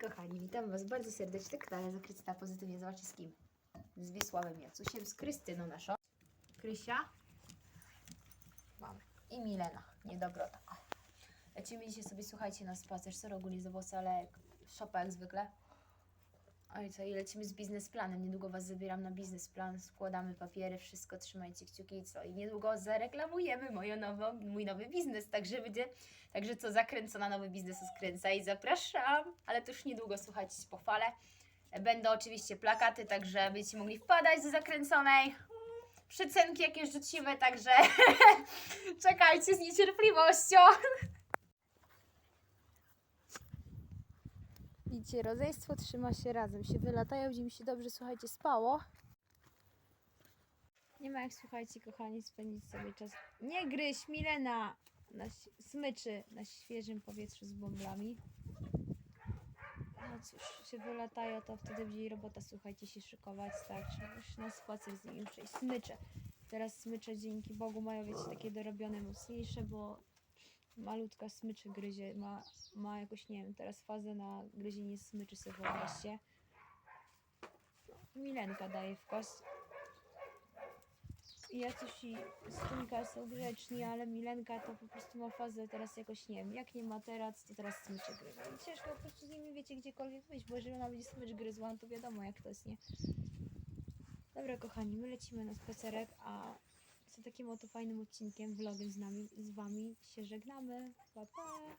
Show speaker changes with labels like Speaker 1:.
Speaker 1: Kochani, witam Was bardzo serdecznie. Kanale Zakrysta Pozytywnie. Zobaczcie z kim? Z Wiesławem Jacusiem, z Krystyną naszą. Krysia. Mamy. I Milena. Niedobrota. Lecimy dzisiaj sobie, słuchajcie, na spacer. Sorry ogólnie za włosy, ale szopa jak zwykle. Oj co, i lecimy z biznesplanem. Niedługo Was zabieram na biznesplan. Składamy papiery, wszystko, trzymajcie kciuki i co. I niedługo zareklamujemy moją nową, mój nowy biznes. Także będzie, także co, zakręcona nowy biznes skręca i zapraszam. Ale to już niedługo, słuchajcie, się pochwalę. Będą oczywiście plakaty, także będziecie mogli wpadać do zakręconej. Przycenki jakieś rzucimy, także czekajcie z niecierpliwością. Widzicie, rodzeństwo trzyma się razem, się wylatają, gdzie mi się dobrze, słuchajcie, spało. Nie ma jak, słuchajcie, kochani, spędzić sobie czas. Nie gryź, Milena! Na smyczy na świeżym powietrzu z bąblami. No cóż, się wylatają, to wtedy będzie robota, słuchajcie, się szykować, tak, trzeba już na spacer z nimi przejść. Smycze. Teraz smycze dzięki Bogu mają, wiecie, takie dorobione, mocniejsze, bo malutka smyczy gryzie, ma, ma jakoś, nie wiem, teraz fazę na gryzienie smyczy sobie wyobraźcie. No, Milenka daje w kość. Jacyś i są grzeczni, ale Milenka to po prostu ma fazę teraz jakoś, nie wiem, jak nie ma teraz, to teraz smyczy gryzą. I ciężko po prostu z nimi, wiecie, gdziekolwiek wyjść, bo jeżeli ona będzie smycz gryzła, no to wiadomo jak to jest, nie? Dobra, kochani, my lecimy na spacerek, a z takim oto fajnym odcinkiem, vlogiem z nami, z wami się żegnamy. Pa, pa!